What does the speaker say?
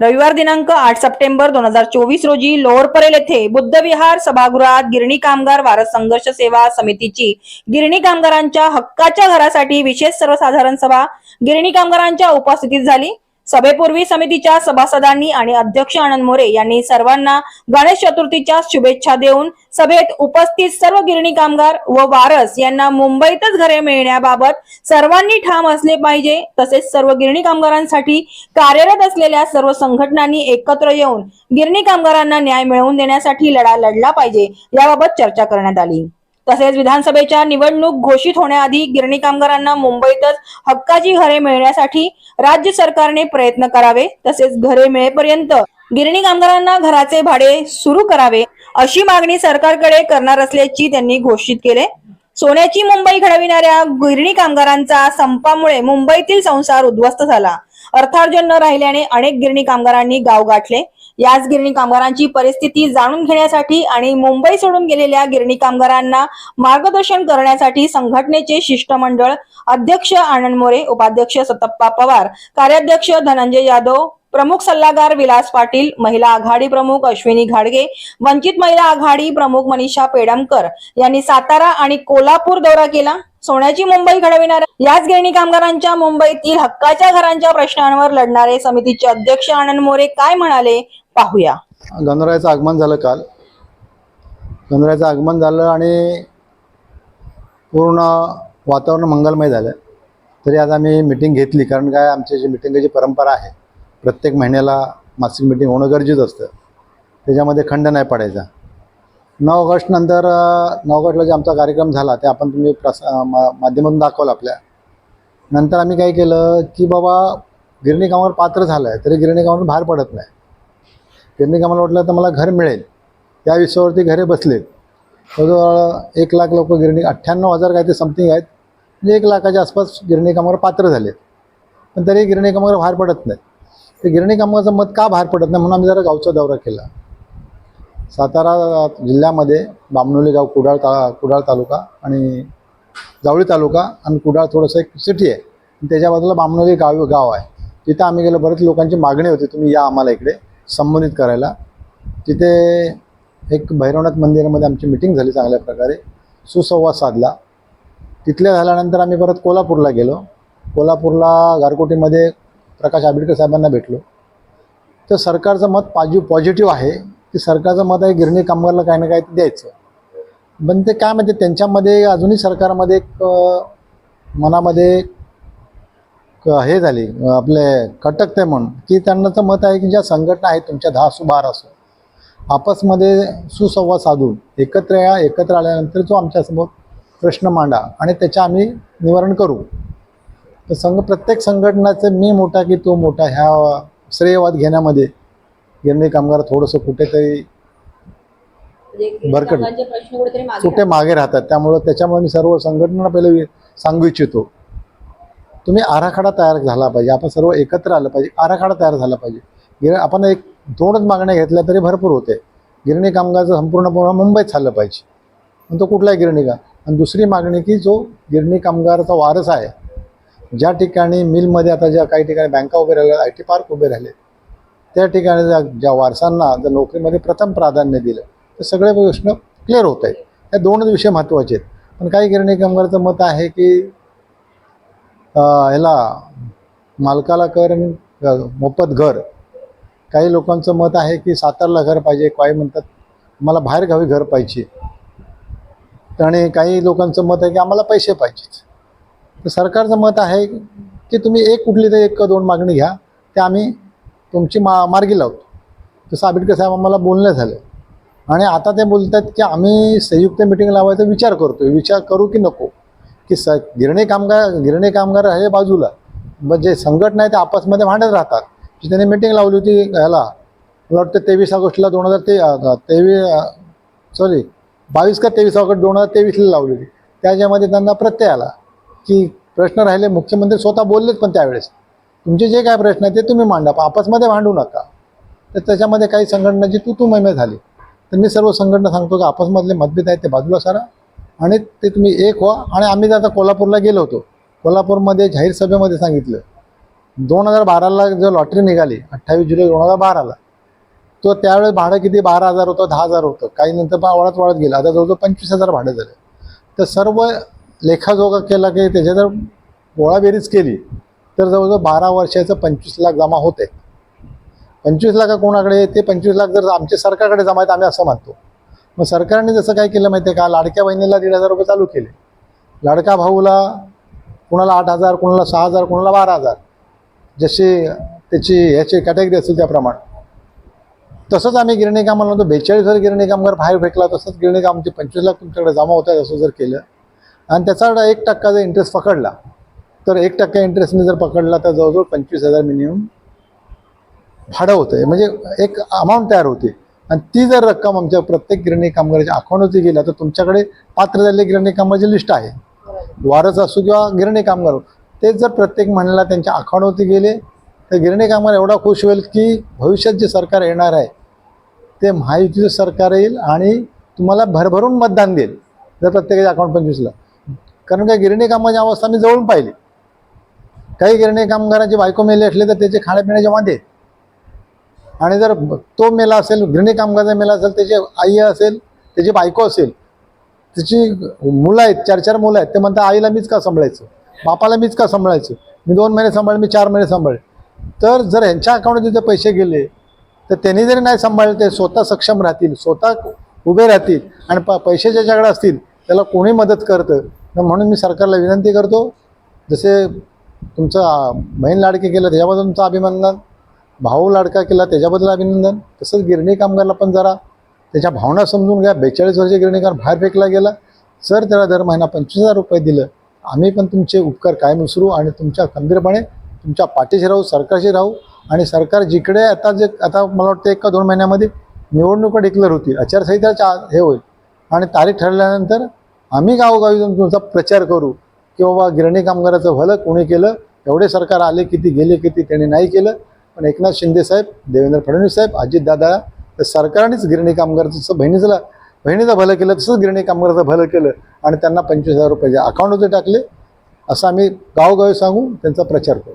रविवार दिनांक आठ सप्टेंबर दोन हजार चोवीस रोजी लोअर परेल येथे बुद्धविहार सभागृहात गिरणी कामगार भारत संघर्ष सेवा समितीची गिरणी कामगारांच्या हक्काच्या घरासाठी विशेष सर्वसाधारण सभा गिरणी कामगारांच्या उपस्थितीत झाली. सभेपूर्वी समितीच्या सभासदांनी आणि अध्यक्ष आनंद मोरे यांनी सर्वांना गणेश चतुर्थीच्या शुभेच्छा देऊन सभेत उपस्थित सर्व गिरणी कामगार व वारस यांना मुंबईतच घरे मिळण्याबाबत सर्वांनी ठाम असले पाहिजे तसेच सर्व गिरणी कामगारांसाठी कार्यरत असलेल्या सर्व संघटनांनी एकत्र येऊन गिरणी कामगारांना न्याय मिळवून देण्यासाठी लढा लढला पाहिजे याबाबत चर्चा करण्यात आली. तसेच विधानसभेच्या निवडणूक घोषित होण्याआधी गिरणी कामगारांना मुंबईतच हक्काची घरे मिळण्यासाठी राज्य सरकारने प्रयत्न करावे. तसेच घरे मिळेपर्यंत गिरणी कामगारांना घराचे भाडे सुरू करावे अशी मागणी सरकारकडे करणार असल्याची त्यांनी घोषित केले. सोन्याची मुंबई घडविणाऱ्या गिरणी कामगारांचा संपामुळे मुंबईतील संसार उद्ध्वस्त झाला. अर्थार्जन न राहिल्याने अनेक गिरणी कामगारांनी गाव गाठले. याच गिरणी कामगारांची परिस्थिती जाणून घेण्यासाठी आणि मुंबई सोडून गेलेल्या गिरणी कामगारांना मार्गदर्शन करण्यासाठी संघटनेचे शिष्टमंडळ अध्यक्ष आनंद मोरे उपाध्यक्ष सतप्पा पवार कार्याध्यक्ष धनंजय यादव प्रमुख सल्लागार विलास पाटील महिला आघाडी प्रमुख अश्विनी घाडगे वंचित महिला आघाडी प्रमुख मनीषा पेडमकर यांनी सातारा आणि कोल्हापूर दौरा केला. सोन्याची मुंबई घडविणाऱ्या याच गिरणी कामगारांच्या मुंबईतील हक्काच्या घरांच्या प्रश्नांवर लढणारे समितीचे अध्यक्ष आनंद मोरे काय म्हणाले? पाहूया. गणरायाचं आगमन झालं काल. गणरायाचं आगमन झालं आणि पूर्ण वातावरण मंगलमय झालं. तरी आज आम्ही मिटिंग घेतली कारण काय आमची जी मिटिंगची परंपरा आहे प्रत्येक महिन्याला मासिक मिटिंग होणं गरजेचं असतं. त्याच्यामध्ये खंड नाही पडायचा. नऊ ऑगस्टनंतर नंतर नऊ ऑगस्टला जे आमचा कार्यक्रम झाला ते आपण तुम्ही प्रस मा माध्यमातून दाखवलं आपल्या. नंतर आम्ही काय केलं की बाबा गिरणी कामावर पात्र झालं आहे तरी गिरणी कामावर बाहेर पडत नाही. त्यांनी आम्हाला वाटलं तर मला घर मिळेल. त्या विषयावरती घरे बसलेत. जवळजवळ एक लाख लोक गिरणी अठ्ठ्याण्णव हजार काय ते समथिंग आहेत. म्हणजे एक लाखाच्या आसपास गिरणी कामावर पात्र झालेत. पण तरी गिरणी कामावर बाहेर पडत नाही. ते गिरणी कामाचं मत का बाहेर पडत नाही म्हणून आम्ही जरा गावचा दौरा केला. सातारा जिल्ह्यामध्ये बामणोली गाव कुडाळ ता कुडाळ तालुका आणि जावळी तालुका आणि कुडाळ थोडंसं एक सिटी आहे. आणि त्याच्या बाजूला बामणोली गाव गाव आहे. तिथं आम्ही गेलो बरेच लोकांची मागणी होती तुम्ही या आम्हाला इकडे. संबोधित करायला. तिथे एक भैरवनाथ मंदिरामध्ये आमची मिटिंग झाली चांगल्या प्रकारे. सुसंवाद साधला. तिथल्या झाल्यानंतर आम्ही परत कोल्हापूरला गेलो. कोल्हापूरला गारकोटीमध्ये प्रकाश आंबेडकर साहेबांना भेटलो. तर सरकारचं मत पाजी पॉझिटिव्ह आहे. की सरकारचं मत आहे गिरणी कामगारला काही ना काही द्यायचं. पण ते काय म्हणजे त्यांच्यामध्ये अजूनही सरकारमध्ये एक मनामध्ये हे झाली आपले खटकते म्हणून की त्यांनाचं मत आहे की ज्या संघटना आहेत तुमच्या दहा असो बारा असो आपसमध्ये सुसंवाद साधून एकत्र या एकत्र आल्यानंतर जो आमच्यासमोर प्रश्न मांडा आणि त्याच्या आम्ही निवारण करू. तर संघ प्रत्येक संघटनाचं मी मोठा की तो मोठा ह्या श्रेयवाद घेण्यामध्ये गिरणी कामगार थोडंसं कुठेतरी कुठेतरी मागे कुठे मागे राहतात. त्यामुळं त्याच्यामुळे मी सर्व संघटना पहिले सांगू इच्छितो. तुम्ही आराखडा तयार झाला पाहिजे. आपण सर्व एकत्र आलं पाहिजे. आराखडा तयार झाला पाहिजे. गिर आपण एक दोनच मागण्या घेतल्या तरी भरपूर होते. गिरणी कामगारचं संपूर्ण पूर्ण मुंबईत झालं पाहिजे. पण तो कुठलाही गिरणी का? आणि दुसरी मागणी की जो गिरणी कामगारचा वारस आहे ज्या ठिकाणी मिलमध्ये आता ज्या काही ठिकाणी बँका उभे राहिल्या आय टी पार्क उभे राहिले त्या ठिकाणी ज्या ज्या वारसांना जर नोकरीमध्ये प्रथम प्राधान्य दिलं तर सगळे प्रश्न क्लिअर होत आहेत. या दोनच विषय महत्त्वाचे आहेत. पण काही गिरणी कामगारचं मत आहे की ह्याला मालकाला कर आणि मोफत घर. काही लोकांचं मत आहे की सातारला घर पाहिजे काही म्हणतात मला बाहेरगावी घर पाहिजे. आणि काही लोकांचं मत आहे की आम्हाला पैसे पाहिजेत तर सरकारचं मत आहे की तुम्ही एक कुठली तरी एक दोन मागणी घ्या ते आम्ही तुमची मा मार्गी लावतो. तसं आंबेडकर साहेब आम्हाला बोलणं झालं. आणि आता ते बोलतात की आम्ही संयुक्त मिटिंग लावायचा विचार करतोय. विचार करू की नको? की स गिरणी कामगार गिरणी कामगार आहे बाजूला. म्हणजे मग जे संघटना आहे ते आपसमध्ये भांडत राहतात. की त्यांनी मिटिंग लावली होती ह्याला मला वाटतं तेवीस ऑगस्टला दोन हजार ते तेवीस सॉरी बावीस का तेवीस ऑगस्ट दोन हजार तेवीसला लावली होती. त्याच्यामध्ये त्यांना प्रत्यय आला की प्रश्न राहिले मुख्यमंत्री स्वतः बोललेच पण त्यावेळेस. तुमचे जे काय प्रश्न आहेत ते तुम्ही मांडा पण आपसमध्ये भांडू नका. तर त्याच्यामध्ये काही संघटनाची तू तू मैमे झाली. तर मी सर्व संघटना सांगतो की आपसमधले मतभेद आहेत ते बाजूला सारा. आणि ते तुम्ही एक व्हा. आणि आम्ही आता कोल्हापूरला गेलो होतो. कोल्हापूरमध्ये जाहीर सभेमध्ये सांगितलं. दोन हजार बाराला जो लॉटरी निघाली अठ्ठावीस जुलै दोन हजार बाराला तो त्यावेळेस भाडं किती? बारा हजार होतं दहा हजार होतं. काही नंतर पा- वाढत वाढत गेलं. आता जवळजवळ पंचवीस हजार भाडं झालं. तर सर्व लेखाजोगा केला की त्याच्या जर गोळाबेरीज केली तर जवळजवळ बारा वर्षाचं पंचवीस लाख जमा होते पंचवीस लाख कोणाकडे? ते पंचवीस लाख जर आमच्या सरकारकडे जमा आहेत आम्ही असं मानतो. मग सरकारने जसं काय केलं माहिती आहे का? लाडक्या बहिणीला दीड हजार रुपये चालू केले. लाडका भाऊला कुणाला आठ हजार कुणाला सहा हजार कुणाला बारा हजार. जशी त्याची ह्याची कॅटेगरी असेल त्याप्रमाणे. तसंच आम्ही गिरणी कामाला म्हणतो बेचाळीस हजार गिरणी कामगार बाहेर फेकला तसंच गिरणी कामचे पंचवीस लाख तुमच्याकडे जमा होत आहेत असं जर केलं. आणि त्याचा एक टक्का जर इंटरेस्ट पकडला तर एक टक्का इंटरेस्टने जर पकडला तर जवळजवळ पंचवीस हजार मिनिमम भाडं होतं म्हणजे एक अमाऊंट तयार होते. आणि ती जर रक्कम आमच्या प्रत्येक गिरणी कामगाराच्या अकाउंटवरती गेल्या तर तुमच्याकडे पात्र झालेले गिरणी कामगाराची लिस्ट आहे. वारस असो किंवा गिरणी कामगार तेच जर प्रत्येक महिन्याला त्यांच्या अकाउंटवरती गेले तर गिरणी कामगार एवढा खुश होईल की भविष्यात जे सरकार येणार आहे ते महायुतीचं सरकार येईल आणि तुम्हाला भरभरून मतदान देईल जर प्रत्येकाच्या अकाउंट पंचवीसला. कारण का गिरणी कामाची अवस्था मी जवळून पाहिली. काही गिरणी कामगाराची बायको मेली असले तर त्याचे खाण्यापिण्याचे वांदे. आहेत. आणि जर तो मेला असेल गिरणी कामगारचा मेला असेल त्याची आई असेल त्याची बायको असेल त्याची मुलं आहेत चार चार मुलं आहेत ते म्हणतात आईला मीच का सांभाळायचं? बापाला मीच का सांभाळायचं? मी दोन महिने सांभाळ मी चार महिने सांभाळ तर जर यांच्या अकाउंटमध्ये जर पैसे गेले तर त्यांनी जरी नाही सांभाळले ते स्वतः सक्षम राहतील स्वतः उभे राहतील आणि प पैसे ज्याच्याकडे असतील त्याला कोणी मदत करतं? तर म्हणून मी सरकारला विनंती करतो जसे तुमचं बहीण लाडके केलं त्याच्याबद्दल तुमचं अभिनंदन. भाऊ लाडका केला त्याच्याबद्दल अभिनंदन. तसंच गिरणी कामगारला पण जरा त्याच्या भावना समजून घ्या. बेचाळीस वर्षीय गिरणीकार बाहेर फेकला गेला. सर त्याला दर महिना पंचवीस हजार रुपये दिलं. आम्ही पण तुमचे उपकार कायम विसरू आणि तुमच्या खंबीरपणे तुमच्या पाठीशी राहू सरकारशी राहू आणि सरकार जिकडे आता जे आता मला वाटतं एक का दोन महिन्यामध्ये निवडणुका डिक्लेअर होतील. आचारसंहिताच्या हे होईल. आणि तारीख ठरल्यानंतर आम्ही गावोगावी जाऊन तुमचा प्रचार करू की बाबा गिरणी कामगाराचं भलं कोणी केलं एवढे सरकार आले किती गेले किती त्यांनी नाही केलं. पण एकनाथ शिंदे साहेब देवेंद्र फडणवीस साहेब अजितदादा तर सरकारनेच गिरणी कामगारचं जसं बहिणीचं बहिणीचं भलं केलं तसंच गिरणी कामगाराचं भलं केलं आणि त्यांना पंचवीस हजार रुपयाच्या अकाउंटमध्ये टाकले. असं आम्ही गावोगावी सांगू त्यांचा प्रचार करू.